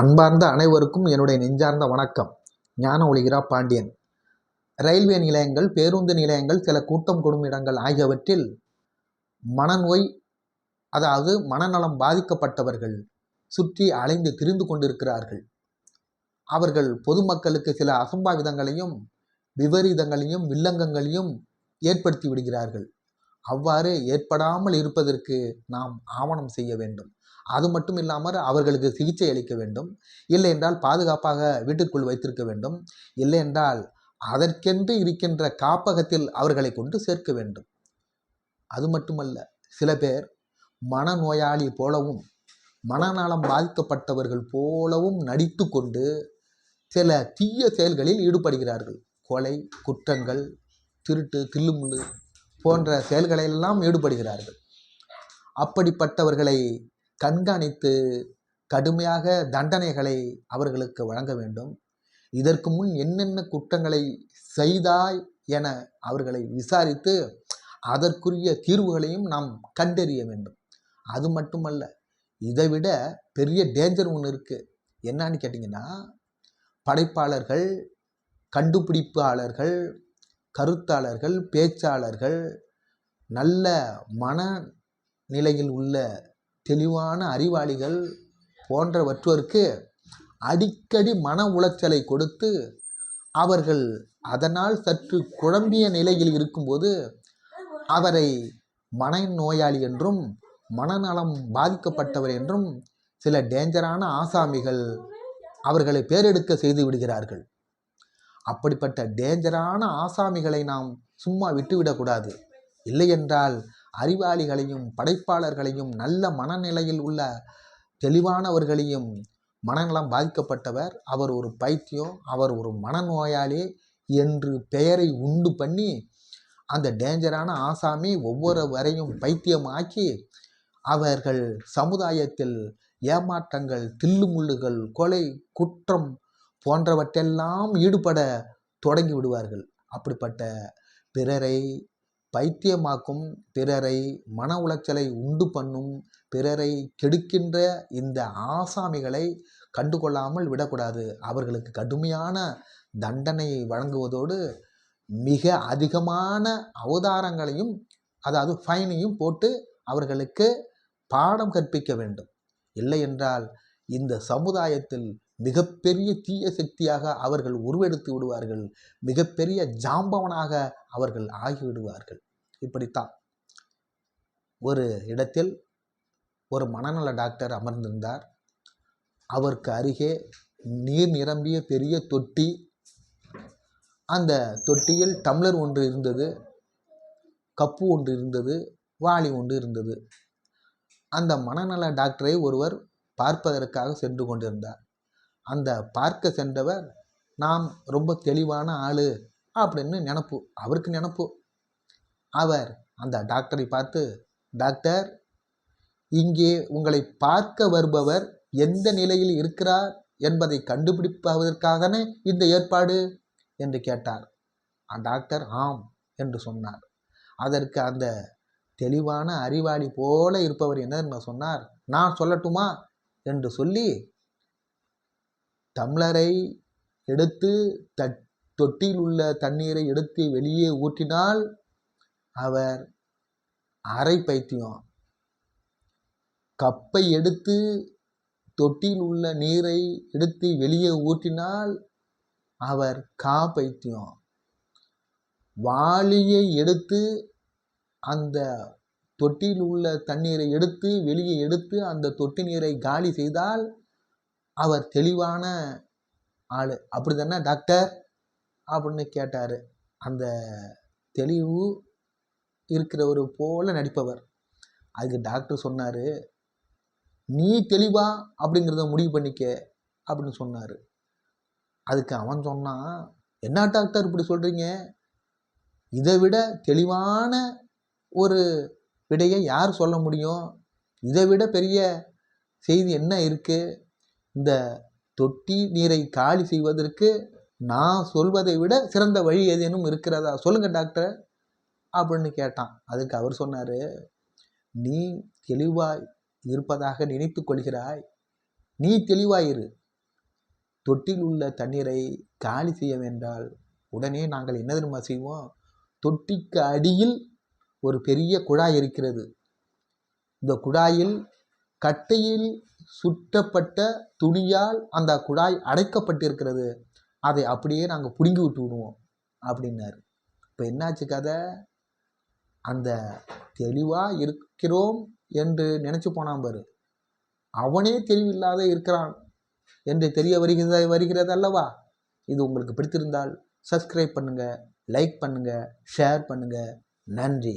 அன்பார்ந்த அனைவருக்கும் என்னுடைய நெஞ்சார்ந்த வணக்கம். ஞான ஒளிகிறா பாண்டியன். ரயில்வே நிலையங்கள் பேருந்து நிலையங்கள் சில கூட்டம் கொடும் இடங்கள் ஆகியவற்றில் மனநோய் அதாவது மனநலம் பாதிக்கப்பட்டவர்கள் சுற்றி அலைந்து திரிந்து கொண்டிருக்கிறார்கள். அவர்கள் பொதுமக்களுக்கு சில அசம்பாவிதங்களையும் விபரீதங்களையும் வில்லங்கங்களையும் ஏற்படுத்தி விடுகிறார்கள். அவ்வாறு ஏற்படாமல் இருப்பதற்கு நாம் ஆவணம் செய்ய வேண்டும். அது மட்டும் இல்லாமல் அவர்களுக்கு சிகிச்சை அளிக்க வேண்டும். இல்லை என்றால் பாதுகாப்பாக வீட்டிற்குள் வைத்திருக்க வேண்டும். இல்லை என்றால் அதற்கென்று இருக்கின்ற காப்பகத்தில் அவர்களை கொண்டு சேர்க்க வேண்டும். அது மட்டுமல்ல சில பேர் மனநோயாளி போலவும் மனநலம் பாதிக்கப்பட்டவர்கள் போலவும் நடித்து கொண்டு சில தீய செயல்களில் ஈடுபடுகிறார்கள். கொலை குற்றங்கள் திருட்டு தில்லுமுள்ளு போன்ற செயல்களெல்லாம் ஈடுபடுகிறார்கள். அப்படிப்பட்டவர்களை கண்காணித்து கடுமையாக தண்டனைகளை அவர்களுக்கு வழங்க வேண்டும். இதற்கு முன் என்னென்ன குற்றங்களை செய்தாய் என அவர்களை விசாரித்து அதற்குரிய தீர்வுகளையும் நாம் கண்டறிய வேண்டும். அது மட்டுமல்ல இதைவிட பெரிய டேஞ்சர் ஒன்று இருக்குது என்னன்னு கேட்டிங்கன்னா படைப்பாளர்கள் கண்டுபிடிப்பாளர்கள் கருத்தாளர்கள் பேச்சாளர்கள் நல்ல மன நிலையில் உள்ள தெளிவான அறிவாளிகள் போன்றவற்றோருக்கு அடிக்கடி மன உளைச்சலை கொடுத்து அவர்கள் அதனால் சற்று குழம்பிய நிலையில் இருக்கும்போது அவரை மனநோயாளி என்றும் மனநலம் பாதிக்கப்பட்டவர் என்றும் சில டேஞ்சரான ஆசாமிகள் அவர்களை பேரெடுக்க செய்து விடுகிறார்கள். அப்படிப்பட்ட டேஞ்சரான ஆசாமிகளை நாம் சும்மா விட்டுவிடக்கூடாது. இல்லையென்றால் அறிவாளிகளையும் படைப்பாளர்களையும் நல்ல மனநிலையில் உள்ள தெளிவானவர்களையும் மனநலம் பாதிக்கப்பட்டவர். அவர் ஒரு பைத்தியம் அவர் ஒரு மனநோயாளி என்று பெயரை உண்டு பண்ணி அந்த டேஞ்சரான ஆசாமி ஒவ்வொரு வரையும் பைத்தியமாக்கி அவர்கள் சமுதாயத்தில் ஏமாற்றங்கள் தில்லுமுள்ளுகள் கொலை குற்றம் போன்றவற்றெல்லாம் ஈடுபட தொடங்கி விடுவார்கள். அப்படிப்பட்ட பிறரை பைத்தியமாக்கும் பிறரை மன உளைச்சலை உண்டு பண்ணும் பிறரை கெடுக்கின்ற இந்த ஆசாமிகளை கண்டுகொள்ளாமல் விடக்கூடாது. அவர்களுக்கு கடுமையான தண்டனையை வழங்குவதோடு மிக அதிகமான அவதாரங்களையும் அதாவது ஃபைனையும் போட்டு அவர்களுக்கு பாடம் கற்பிக்க வேண்டும். இல்லை என்றால் இந்த சமுதாயத்தில் மிகப்பெரிய தீய சக்தியாக அவர்கள் உருவெடுத்து விடுவார்கள். மிகப்பெரிய ஜாம்பவனாக அவர்கள் ஆகிவிடுவார்கள். இப்படித்தான். ஒரு இடத்தில் ஒரு மனநல டாக்டர் அமர்ந்திருந்தார். அவருக்கு அருகே நீர் நிரம்பிய பெரிய தொட்டி. அந்த தொட்டியில் டம்ளர் ஒன்று இருந்தது. கப்பு ஒன்று இருந்தது. வாளி ஒன்று இருந்தது. அந்த மனநல டாக்டரை ஒருவர் பார்ப்பதற்காக சென்று கொண்டிருந்தார். அந்த பார்க்க சென்றவர் நாம் ரொம்ப தெளிவான ஆள் அப்படின்னு நினப்பு அவருக்கு நினப்பு. அவர் அந்த டாக்டரை பார்த்து டாக்டர் இங்கே உங்களை பார்க்க வருபவர் எந்த நிலையில் இருக்கிறார் என்பதை கண்டுபிடிப்பதற்காகவே இந்த ஏற்பாடு? என்று கேட்டார். டாக்டர் ஆம் என்று சொன்னார். அதற்கு அந்த தெளிவான அறிவாளி போல இருப்பவர் என்ன சொன்னார்? நான் சொல்லட்டுமா? என்று சொல்லி டம்ளரை எடுத்து தட் தொட்டியில் உள்ள தண்ணீரை எடுத்து வெளியே ஊற்றினால் அவர் அரை பைத்தியம். கப்பை எடுத்து தொட்டியில் உள்ள நீரை எடுத்து வெளியே ஊற்றினால் அவர் கா பைத்தியம். வாளியை எடுத்து அந்த தொட்டியில் உள்ள தண்ணீரை எடுத்து வெளியே எடுத்து அந்த தொட்டி நீரை காலி செய்தால் அவர் தெளிவான ஆள். அப்படி தானே டாக்டர்? அப்படின்னு கேட்டார். அந்த தெளிவு இருக்கிறவர் போல நடிப்பவர். அதுக்கு டாக்டர் சொன்னார் நீ தெளிவா அப்படிங்கிறத முடிவு பண்ணிக்க அப்படின்னு சொன்னார். அதுக்கு அவன் சொன்னான் என்ன டாக்டர் இப்படி சொல்கிறீங்க இதை விட தெளிவான ஒரு விடையை யார் சொல்ல முடியும்? இதை விட பெரிய செய்தி என்ன இருக்குது இந்த தொட்டி நீரை காலி செய்வதற்கு நான் சொல்வதை விட சிறந்த வழி ஏதேனும் இருக்கிறதா? சொல்லுங்க டாக்டர். அப்படின்னு கேட்டான். அதுக்கு அவர் சொன்னார் நீ தெளிவாய் இருப்பதாக நினைத்து கொள்கிறாய். நீ தெளிவாயிரு தொட்டியில் உள்ள தண்ணீரை காலி செய்ய வேண்டால் உடனே நாங்கள் என்ன தெரியுமா செய்வோம்? தொட்டிக்கு அடியில் ஒரு பெரிய குழாய் இருக்கிறது. இந்த குழாயில் கட்டையில் சுட்டப்பட்ட துணியால் அந்த குழாய் அடைக்கப்பட்டிருக்கிறது. அதை அப்படியே நாங்கள் பிடுங்கி விட்டு விடுவோம் அப்படின்னாரு. இப்போ என்னாச்சு கதை? அந்த தெளிவாக இருக்கிறோம் என்று நினச்சி போனான் பாரு. அவனே தெளிவில்லாத இருக்கிறான் என்று தெரிய வருகிறது வருகிறது அல்லவா இது உங்களுக்கு பிடித்திருந்தால் சப்ஸ்கிரைப் பண்ணுங்கள் லைக் பண்ணுங்கள் ஷேர் பண்ணுங்கள் நன்றி.